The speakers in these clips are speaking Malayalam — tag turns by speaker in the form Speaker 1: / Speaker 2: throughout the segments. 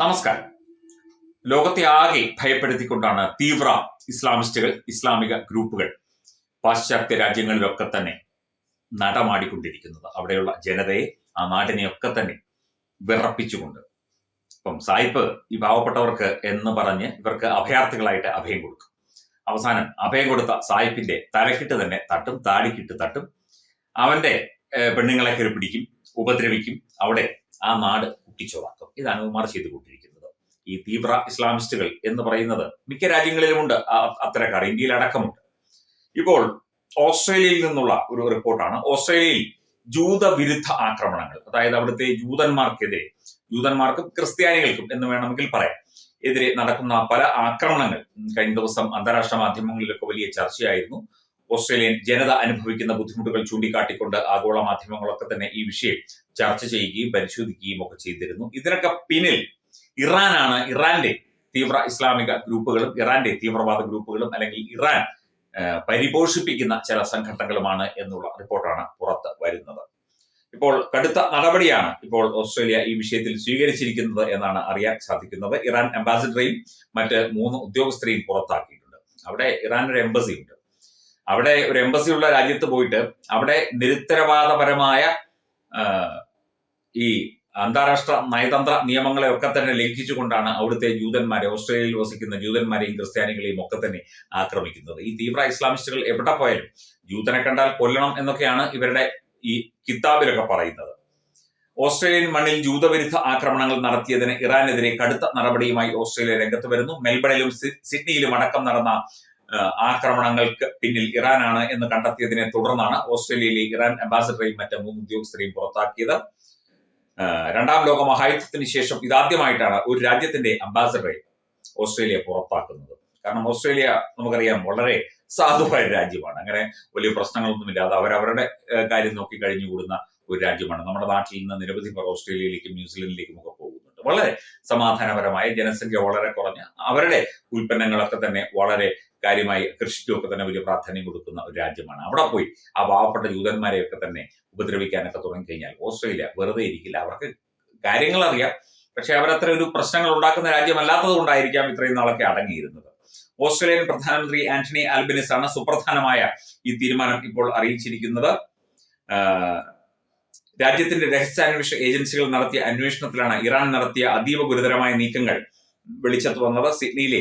Speaker 1: നമസ്കാരം. ലോകത്തെ ആകെ ഭയപ്പെടുത്തിക്കൊണ്ടാണ് തീവ്ര ഇസ്ലാമിസ്റ്റുകൾ ഇസ്ലാമിക ഗ്രൂപ്പുകൾ പാശ്ചാത്യ രാജ്യങ്ങളിലൊക്കെ തന്നെ നടമാടിക്കൊണ്ടിരിക്കുന്നത്. അവിടെയുള്ള ജനതയെ ആ നാടിനെയൊക്കെ തന്നെ വിറപ്പിച്ചുകൊണ്ട്. ഇപ്പം സായിപ്പ് ഈ പാവപ്പെട്ടവർക്ക് എന്ന് പറഞ്ഞ് ഇവർക്ക് അഭയാർത്ഥികളായിട്ട് അഭയം കൊടുക്കും. അവസാനം അഭയം കൊടുത്ത സായിപ്പിന്റെ തലക്കിട്ട് തന്നെ തട്ടും താടിക്കിട്ട് തട്ടും അവന്റെ പെണ്ണുങ്ങളെ കയറി പിടിക്കും ഉപദ്രവിക്കും. അവിടെ ആ നാട് കുട്ടിച്ചോറാക്കും. ഇതാണ് ഉമാർ ചെയ്തുകൊണ്ടിരിക്കുന്നത്. ഈ തീവ്ര ഇസ്ലാമിസ്റ്റുകൾ എന്ന് പറയുന്നത് മിക്ക രാജ്യങ്ങളിലുമുണ്ട്. അത്തരക്കാർ ഇന്ത്യയിൽ അടക്കമുണ്ട്. ഇപ്പോൾ ഓസ്ട്രേലിയയിൽ നിന്നുള്ള ഒരു റിപ്പോർട്ടാണ്. ഓസ്ട്രേലിയയിൽ ജൂതവിരുദ്ധ ആക്രമണങ്ങൾ അതായത് അവിടുത്തെ ജൂതന്മാർക്കെതിരെ ജൂതന്മാർക്കും ക്രിസ്ത്യാനികൾക്കും എന്ന് വേണമെങ്കിൽ പറയാം. എതിരെ നടക്കുന്ന പല ആക്രമണങ്ങൾ. കഴിഞ്ഞ ദിവസം അന്താരാഷ്ട്ര മാധ്യമങ്ങളിലൊക്കെ വലിയ ചർച്ചയായിരുന്നു. ഓസ്ട്രേലിയൻ ജനത അനുഭവിക്കുന്ന ബുദ്ധിമുട്ടുകൾ ചൂണ്ടിക്കാട്ടിക്കൊണ്ട് ആഗോള മാധ്യമങ്ങളൊക്കെ തന്നെ ഈ വിഷയം ചർച്ച ചെയ്യുകയും പരിശോധിക്കുകയും ഒക്കെ ചെയ്തിരുന്നു. ഇതിനൊക്കെ പിന്നിൽ ഇറാനാണ്. ഇറാന്റെ തീവ്ര ഇസ്ലാമിക ഗ്രൂപ്പുകളും ഇറാന്റെ തീവ്രവാദ ഗ്രൂപ്പുകളും അല്ലെങ്കിൽ ഇറാൻ പരിപോഷിപ്പിക്കുന്ന ചില സംഘടനകളുമാണ് എന്നുള്ള റിപ്പോർട്ടാണ് പുറത്ത് വരുന്നത്. ഇപ്പോൾ കടുത്ത നടപടിയാണ് ഇപ്പോൾ ഓസ്ട്രേലിയ ഈ വിഷയത്തിൽ സ്വീകരിച്ചിരിക്കുന്നത് എന്നാണ് അറിയാൻ സാധിക്കുന്നത്. ഇറാൻ അംബാസിഡറെയും മറ്റ് മൂന്ന് ഉദ്യോഗസ്ഥരെയും പുറത്താക്കിയിട്ടുണ്ട്. അവിടെ ഇറാനൊരു എംബസി ഉണ്ട്. അവിടെ ഒരു എംബസി ഉള്ള രാജ്യത്ത് പോയിട്ട് അവിടെ നിരുത്തരവാദപരമായ ഈ അന്താരാഷ്ട്ര നയതന്ത്ര നിയമങ്ങളെ ഒക്കെ തന്നെ ലംഘിച്ചുകൊണ്ടാണ് അവിടുത്തെ ജൂതന്മാരെ ഓസ്ട്രേലിയയിൽ വസിക്കുന്ന ജൂതന്മാരെയും ക്രിസ്ത്യാനികളെയും ഒക്കെ തന്നെ ആക്രമിക്കുന്നത്. ഈ തീവ്ര ഇസ്ലാമിസ്റ്റുകൾ എവിടെ പോയാലും ജൂതനെ കണ്ടാൽ കൊല്ലണം എന്നൊക്കെയാണ് ഇവരുടെ ഈ കിതാബിലൊക്കെ പറയുന്നത്. ഓസ്ട്രേലിയൻ മണ്ണിൽ ജൂതവിരുദ്ധ ആക്രമണങ്ങൾ നടത്തിയതിന് ഇറാനെതിരെ കടുത്ത നടപടിയുമായി ഓസ്ട്രേലിയ രംഗത്ത് വരുന്നു. മെൽബണിലും സിഡ്നിയിലും അടക്കം നടന്ന ആക്രമണങ്ങൾക്ക് പിന്നിൽ ഇറാനാണ് എന്ന് കണ്ടെത്തിയതിനെ തുടർന്നാണ് ഓസ്ട്രേലിയയിലെ ഇറാൻ അംബാസിഡറെയും മറ്റ് മൂന്ന് ഉദ്യോഗസ്ഥരെയും പുറത്താക്കിയത്. രണ്ടാം ലോക മഹായുദ്ധത്തിന് ശേഷം ഇതാദ്യമായിട്ടാണ് ഒരു രാജ്യത്തിന്റെ അംബാസിഡറെ ഓസ്ട്രേലിയ പുറത്താക്കുന്നത്. കാരണം ഓസ്ട്രേലിയ നമുക്കറിയാം വളരെ സാധുവായ രാജ്യമാണ്. അങ്ങനെ വലിയ പ്രശ്നങ്ങളൊന്നുമില്ലാതെ അവരവരുടെ കാര്യം നോക്കി കഴിഞ്ഞുകൂടുന്ന ഒരു രാജ്യമാണ്. നമ്മുടെ നാട്ടിൽ നിന്ന് നിരവധി പേർ ഓസ്ട്രേലിയയിലേക്കും ന്യൂസിലൻഡിലേക്കും ഒക്കെ പോകുന്നുണ്ട് വളരെ സമാധാനപരമായ ജനസംഖ്യ വളരെ കുറഞ്ഞ അവരുടെ ഉൽപ്പന്നങ്ങളൊക്കെ തന്നെ വളരെ കാര്യമായി കൃഷിക്കുമൊക്കെ തന്നെ വലിയ പ്രാധാന്യം കൊടുക്കുന്ന ഒരു രാജ്യമാണ്. അവിടെ പോയി ആ പാവപ്പെട്ട ജൂതന്മാരെയൊക്കെ തന്നെ ഉപദ്രവിക്കാനൊക്കെ തുടങ്ങിക്കഴിഞ്ഞാൽ ഓസ്ട്രേലിയ വെറുതെ ഇരിക്കില്ല. അവർക്ക് കാര്യങ്ങൾ അറിയാം പക്ഷെ അവരത്ര ഒരു പ്രശ്നങ്ങൾ ഉണ്ടാക്കുന്ന രാജ്യമല്ലാത്തത് കൊണ്ടായിരിക്കാം ഇത്രയും നാളൊക്കെ അടങ്ങിയിരുന്നത്. ഓസ്ട്രേലിയൻ പ്രധാനമന്ത്രി ആന്റണി ആൽബിനിസ് ആണ് സുപ്രധാനമായ ഈ തീരുമാനം ഇപ്പോൾ അറിയിച്ചിരിക്കുന്നത്. രാജ്യത്തിന്റെ രഹസ്യാന്വേഷണ ഏജൻസികൾ നടത്തിയ അന്വേഷണത്തിലാണ് ഇറാൻ നടത്തിയ അതീവ ഗുരുതരമായ നീക്കങ്ങൾ വെളിച്ചത്ത് വന്നത്. സിഡ്നിയിലെ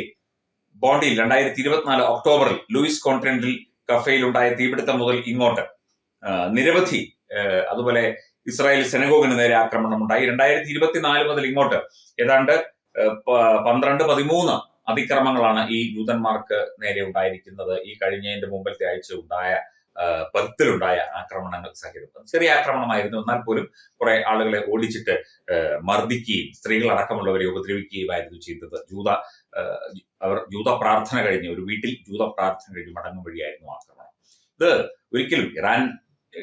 Speaker 1: ബോണ്ടിയിൽ രണ്ടായിരത്തി ഇരുപത്തിനാല് ഒക്ടോബറിൽ ലൂയിസ് കോൺട്രന്റിൽ കഫേയിൽ ഉണ്ടായ തീപിടുത്തം മുതൽ ഇങ്ങോട്ട് നിരവധി അതുപോലെ ഇസ്രായേൽ സെനഗോഗിന് നേരെ ആക്രമണം ഉണ്ടായി രണ്ടായിരത്തി ഇരുപത്തിനാല് മുതൽ ഇങ്ങോട്ട് ഏതാണ്ട് പന്ത്രണ്ട് പതിമൂന്ന് അതിക്രമങ്ങളാണ് ഈ ജൂതന്മാർക്ക് നേരെ ഉണ്ടായിരിക്കുന്നത്. ഈ കഴിഞ്ഞതിന്റെ മുമ്പത്തെ ആഴ്ച ഉണ്ടായ പെർത്തിലുണ്ടായ ആക്രമണങ്ങൾ സഹിതം. ചെറിയ ആക്രമണമായിരുന്നു. എന്നാൽ പോലും കുറെ ആളുകളെ ഓടിച്ചിട്ട് മർദ്ദിക്കുകയും സ്ത്രീകൾ അടക്കമുള്ളവരെ ഉപദ്രവിക്കുകയുമായിരുന്നു ചെയ്തത്. ജൂത അവർ ജൂത പ്രാർത്ഥന കഴിഞ്ഞ് ഒരു വീട്ടിൽ ജൂത പ്രാർത്ഥന കഴിഞ്ഞ് മടങ്ങും വഴിയായിരുന്നു ആക്രമണം. ഇത് ഒരിക്കലും ഇറാൻ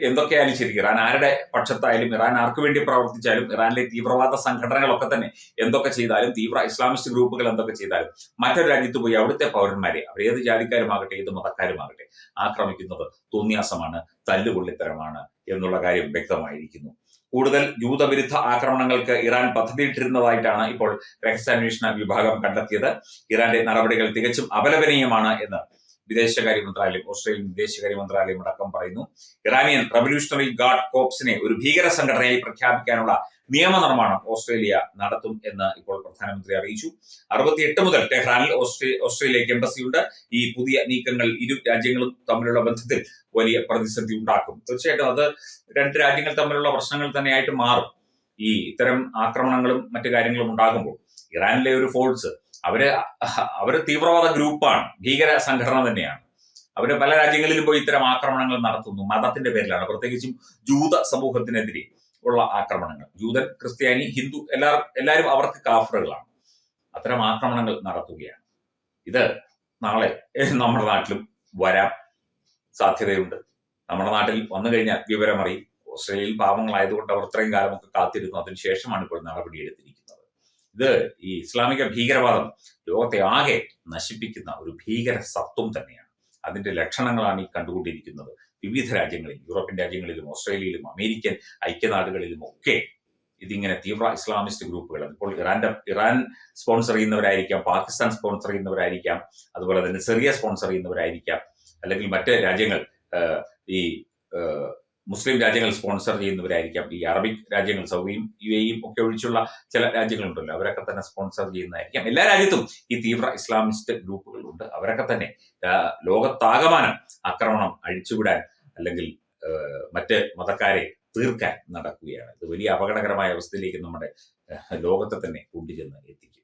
Speaker 1: എന്തൊക്കെയായാലും ശരി ഇറാൻ ആരുടെ പക്ഷത്തായാലും ഇറാൻ ആർക്ക് വേണ്ടി പ്രവർത്തിച്ചാലും ഇറാനിലെ തീവ്രവാദ സംഘടനകളൊക്കെ തന്നെ എന്തൊക്കെ ചെയ്താലും തീവ്ര ഇസ്ലാമിസ്റ്റ് ഗ്രൂപ്പുകൾ എന്തൊക്കെ ചെയ്താലും മറ്റൊരു രാജ്യത്ത് പോയി അവിടുത്തെ പൗരന്മാരെ അവർ ഏത് ജാതിക്കാരുമാകട്ടെ ഏത് മതക്കാരുമാകട്ടെ ആക്രമിക്കുന്നത് തോന്നിയാസമാണ് തല്ലുകൊള്ളിത്തരമാണ് എന്നുള്ള കാര്യം വ്യക്തമായിരിക്കുന്നു. കൂടുതൽ ജൂതവിരുദ്ധ ആക്രമണങ്ങൾക്ക് ഇറാൻ പദ്ധതിയിട്ടിരുന്നതായിട്ടാണ് ഇപ്പോൾ രഹസ്യാന്വേഷണ വിഭാഗം കണ്ടെത്തിയത്. ഇറാന്റെ നടപടികൾ തികച്ചും അപലപനീയമാണ് എന്ന് വിദേശകാര്യ മന്ത്രാലയം ഓസ്ട്രേലിയൻ വിദേശകാര്യ മന്ത്രാലയം അടക്കം പറയുന്നു. ഇറാനിയൻ റവല്യൂഷണറി ഗാർഡ് കോപ്സിനെ ഒരു ഭീകര സംഘടനയായി പ്രഖ്യാപിക്കാനുള്ള നിയമനിർമ്മാണം ഓസ്ട്രേലിയ നടത്തും എന്ന് ഇപ്പോൾ പ്രധാനമന്ത്രി അറിയിച്ചു. അറുപത്തിയെട്ട് മുതൽ ടെഹ്റാനിൽ ഓസ്ട്രേ ഓസ്ട്രേലിയക്ക് എംബസിയുണ്ട്. ഈ പുതിയ നീക്കങ്ങൾ ഇരു രാജ്യങ്ങളും തമ്മിലുള്ള ബന്ധത്തിൽ വലിയ പ്രതിസന്ധി ഉണ്ടാക്കും. തീർച്ചയായിട്ടും അത് രണ്ട് രാജ്യങ്ങൾ തമ്മിലുള്ള പ്രശ്നങ്ങൾ തന്നെയായിട്ട് മാറും. ഈ ഇത്തരം ആക്രമണങ്ങളും മറ്റു കാര്യങ്ങളും ഉണ്ടാകുമ്പോൾ ഇറാനിലെ ഒരു ഫോഴ്സ് അവർ അവർ തീവ്രവാദ ഗ്രൂപ്പാണ് ഭീകര സംഘടന തന്നെയാണ്. അവർ പല രാജ്യങ്ങളിലും പോയി ഇത്തരം ആക്രമണങ്ങൾ നടത്തുന്നു. മതത്തിന്റെ പേരിലാണ്. പ്രത്യേകിച്ചും ജൂത സമൂഹത്തിനെതിരെ ഉള്ള ആക്രമണങ്ങൾ. ജൂതൻ ക്രിസ്ത്യാനി ഹിന്ദു എല്ലാ എല്ലാവരും അവർക്ക് കാഫറുകളാണ്. അത്തരം ആക്രമണങ്ങൾ നടത്തുകയാണ്. ഇത് നാളെ നമ്മുടെ നാട്ടിലും വരാൻ സാധ്യതയുണ്ട്. നമ്മുടെ നാട്ടിൽ വന്നു കഴിഞ്ഞാൽ വിവരമറിയും. ഓസ്ട്രേലിയയിൽ പാവങ്ങളായതുകൊണ്ട് അവർ ഇത്രയും കാലമൊക്കെ കാത്തിരുന്നു. അതിനുശേഷമാണ് ഇപ്പോൾ നടപടിയെടുത്തിരിക്കുന്നത്. ഇത് ഈ ഇസ്ലാമിക ഭീകരവാദം ലോകത്തെ ആകെ നശിപ്പിക്കുന്ന ഒരു ഭീകര സത്വം തന്നെയാണ്. അതിന്റെ ലക്ഷണങ്ങളാണ് ഈ കണ്ടുകൊണ്ടിരിക്കുന്നത്. വിവിധ രാജ്യങ്ങളിൽ യൂറോപ്യൻ രാജ്യങ്ങളിലും ഓസ്ട്രേലിയയിലും അമേരിക്കൻ ഐക്യനാടുകളിലും ഒക്കെ ഇതിങ്ങനെ തീവ്ര ഇസ്ലാമിസ്റ്റ് ഗ്രൂപ്പുകൾ ഇപ്പോൾ ഇറാന്റെ ഇറാൻ സ്പോൺസർ ചെയ്യുന്നവരായിരിക്കാം പാകിസ്ഥാൻ സ്പോൺസർ ചെയ്യുന്നവരായിരിക്കാം അതുപോലെ തന്നെ സിറിയ സ്പോൺസർ ചെയ്യുന്നവരായിരിക്കാം അല്ലെങ്കിൽ മറ്റ് രാജ്യങ്ങൾ ഈ മുസ്ലിം രാജ്യങ്ങൾ സ്പോൺസർ ചെയ്യുന്നവരായിരിക്കാം. ഈ അറബിക് രാജ്യങ്ങൾ സൗദിയും യു എയും ഒക്കെ ഒഴിച്ചുള്ള ചില രാജ്യങ്ങളുണ്ടല്ലോ. അവരൊക്കെ തന്നെ സ്പോൺസർ ചെയ്യുന്നതായിരിക്കാം. എല്ലാ രാജ്യത്തും ഈ തീവ്ര ഇസ്ലാമിസ്റ്റ് ഗ്രൂപ്പുകളുണ്ട് അവരൊക്കെ തന്നെ ലോകത്താകമാനം ആക്രമണം അഴിച്ചുവിടാൻ അല്ലെങ്കിൽ മറ്റ് മതക്കാരെ തീർക്കാൻ നടക്കുകയാണ്. ഇത് വലിയ അപകടകരമായ അവസ്ഥയിലേക്ക് നമ്മുടെ ലോകത്തെ തന്നെ കൊണ്ടുചെന്ന് എത്തിക്കും.